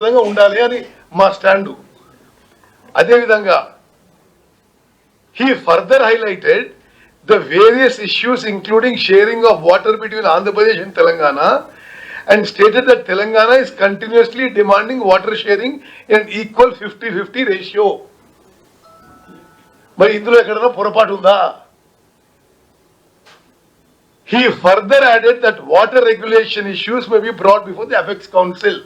విధంగా ఉండాలి అని మా స్టాండు. అదేవిధంగా he further highlighted the various issues including sharing of water between Andhra Pradesh and Telangana and stated that Telangana is continuously demanding water sharing in equal fifty fifty ratio మరి ఇందులో ఎక్కడైనా పొరపాటు ఉందా? He further added that water regulation issues may be brought before the Apex council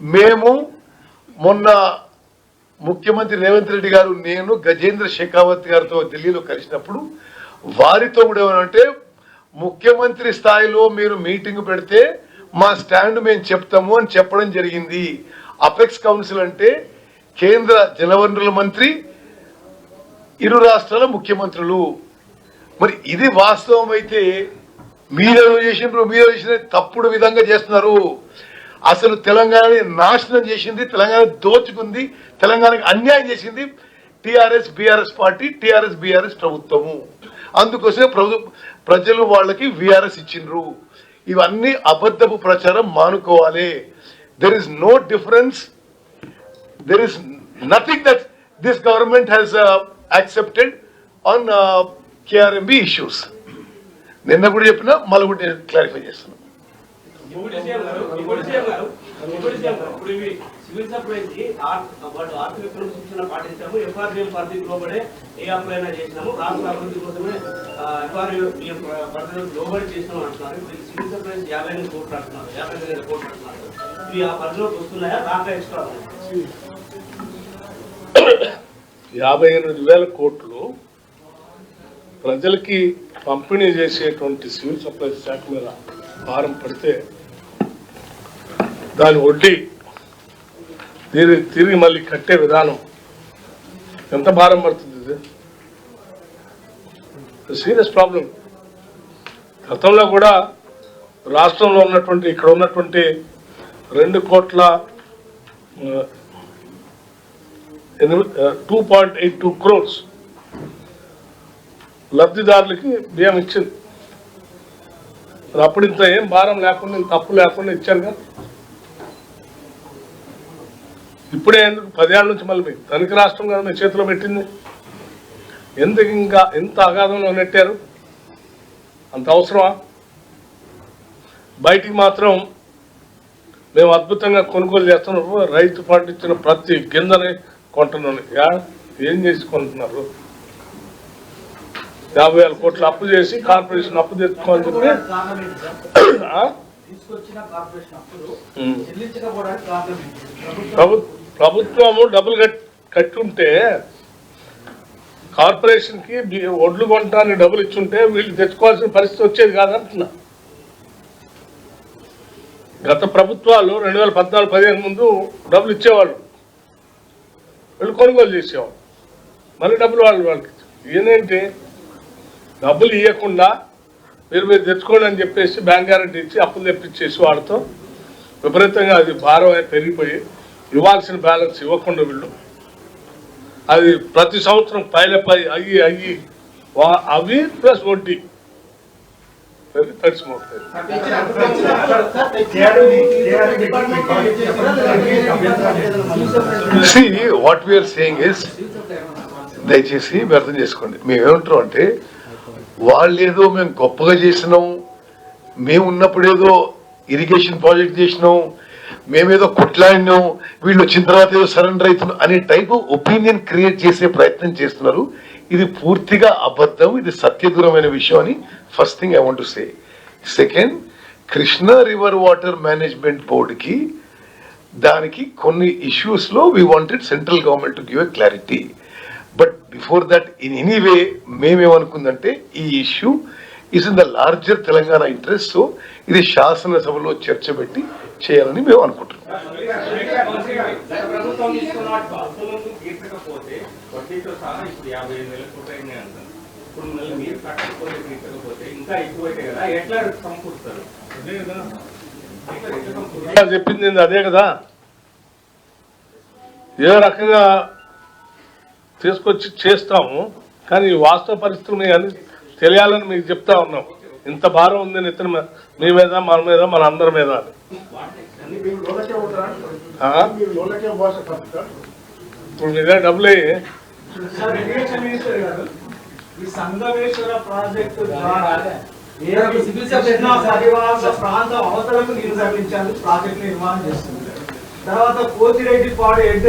మేము మొన్న ముఖ్యమంత్రి రేవంత్ రెడ్డి గారు నేను గజేంద్ర షెకావత్ గారితో ఢిల్లీలో కలిసినప్పుడు వారితో కూడా ఏమనంటే ముఖ్యమంత్రి స్థాయిలో మీరు మీటింగ్ పెడితే మా స్టాండ్ మేము చెప్తాము అని చెప్పడం జరిగింది. అపెక్స్ కౌన్సిల్ అంటే కేంద్ర జలవనరుల మంత్రి ఇరు రాష్ట్రాల ముఖ్యమంత్రులు. మరి ఇది వాస్తవం అయితే మీరు చేసినప్పుడు మీరు చేసిన తప్పుడు విధంగా చేస్తున్నారు. అసలు తెలంగాణని నాశనం చేసింది తెలంగాణ దోచుకుంది తెలంగాణకి అన్యాయం చేసింది TRS BRS party TRS BRS ప్రభుత్వము. అందుకోసమే ప్రభు ప్రజలు వాళ్ళకి విఆర్ఎస్ ఇచ్చిండ్రు. ఇవన్నీ అబద్ధపు ప్రచారం మానుకోవాలి. There is no difference there is nothing that this government has accepted on KRMB issues నిన్న కూడా చెప్పినా మళ్ళీ కూడా నేను క్లారిఫై చేస్తున్నాను ఇప్పుడు సీఎం గారు డిప్యూటీ సీఎం గారు డిప్యూటీ సీఎం గారు ఇప్పుడు ఇవి సివిల్ సప్లైస్కి వాటి ఆర్థిక క్రమశిక్షణ పాటించాము ఎఫ్ఆర్బిఎం పరిధికి లోబడే ఏ అప్లై చేసినాము రాష్ట్ర అభివృద్ధి కోసమే ఎఫ్ఆర్బిఎం పరిధిలో లోబడి చేసినాం అంటున్నారు. ఇప్పుడు సివిల్ సప్లైస్ యాభై ఎనిమిది కోట్లు అంటున్నారు యాభై ఎనిమిది కోట్లు అంటున్నారు. ఇవి ఆ పరిధిలోకి వస్తున్నాయా? రాక ఎక్స్ట్రా యాభై ఎనిమిది వేల కోట్లు ప్రజలకి పంపిణీ చేసేటువంటి సివిల్ సప్లైస్ శాఖ మీద భారం పడితే దాని వడ్డీ తిరిగి తిరిగి మళ్ళీ కట్టే విధానం. ఎంత భారం పడుతుంది ఇది? సీరియస్ ప్రాబ్లం గతంలో కూడా రాష్ట్రంలో ఉన్నటువంటి ఇక్కడ ఉన్నటువంటి రెండు కోట్ల two point eight two crores లబ్ధిదారులకి బియ్యం ఇచ్చింది. అప్పుడు ఇంత ఏం భారం లేకుండా తప్పు లేకుండా ఇచ్చారుగా ఇప్పుడే ఎందుకు పదేళ్ళ నుంచి మళ్ళీ మీ తనిఖీ రాష్ట్రం కదా మీ చేతిలో పెట్టింది. ఎందుకు ఇంకా ఎంత అగాధంలో నెట్టారు? అంత అవసరమా? బయటికి మాత్రం మేము అద్భుతంగా కొనుగోలు చేస్తున్నాము రైతు పండించిన ప్రతి గింజని కొంటున్నాను. ఏం చేసి కొంటున్నారు యాభై వేల కోట్లు అప్పు చేసి కార్పొరేషన్ అప్పు తెచ్చుకోవాలని చెప్పి ఆ? ప్రభుత్వము డబ్బులు కట్ కట్టుంటే కార్పొరేషన్కి ఒడ్లు కొనడానికి డబ్బులు ఇచ్చుంటే వీళ్ళు తెచ్చుకోవాల్సిన పరిస్థితి వచ్చేది కాదంటున్నా. గత ప్రభుత్వాలు రెండు వేల పద్నాలుగు పదిహేను ముందు డబ్బులు ఇచ్చేవాళ్ళు. వీళ్ళు కొనుగోలు చేసేవాళ్ళు. మళ్ళీ డబ్బులు వాళ్ళు వాళ్ళకి ఏంటంటే డబ్బులు ఇవ్వకుండా మీరు మీరు తెచ్చుకోండి అని చెప్పేసి బ్యాంక్ గ్యారెంటీ ఇచ్చి అప్పులు తెప్పించేసి వాళ్ళతో విపరీతంగా అది భారం పెరిగిపోయి ఇవ్వాల్సిన బ్యాలెన్స్ ఇవ్వకుండా వీళ్ళు. అది ప్రతి సంవత్సరం పైలపై అయ్యి అయ్యి వా- అవి ప్లస్ వడ్డీ. Very తడిసిపోతుంది what we are saying is దయచేసి వ్యర్థం అర్థం చేసుకోండి. మేము అంటే వాళ్ళు ఏదో మేము గొప్పగా చేసినాం మేము ఉన్నప్పుడు ఏదో ఇరిగేషన్ ప్రాజెక్ట్ చేసినాం మేమేదో కొట్లాడినాం వీళ్ళు వచ్చిన తర్వాత ఏదో సరెండర్ అవుతున్నాం అనే టైప్ ఒపీనియన్ క్రియేట్ చేసే ప్రయత్నం చేస్తున్నారు. ఇది పూర్తిగా అబద్ధం ఇది సత్యదూరమైన విషయం అని first thing I want to say second Krishna river water management బోర్డుకి దానికి కొన్ని ఇష్యూస్లో we wanted central government to give a clarity but before that in any way మేమేమనుకుందంటే ఈ issue is in the larger Telangana interest so ఇది శాసనసభలో చర్చ పెట్టి చేయాలని మేము అనుకుంటున్నాం. చెప్పింది ఏంది? అదే కదా. ఏ రకంగా తీసుకొచ్చి చేస్తాము కానీ ఈ వాస్తవ పరిస్థితులు మీకు అన్ని తెలియాలని మీకు చెప్తా ఉన్నాం. ఇంత భారం ఉంది నెత్తిన మీ మీద మన మీద మన అందరి మీద ఇప్పుడు మీ దగ్గర డబ్బులు ఈ సంగమేశ్వర ప్రాజెక్టు ద్వారా ఏపీ కృష్ణా పరివాహక ప్రాంతం అవతలకు నీరు తరలించాలని ప్రాజెక్ట్ నిర్మాణం చేస్తుంది తర్వాత పోతిరెడ్డి పాడు ఎడ్డ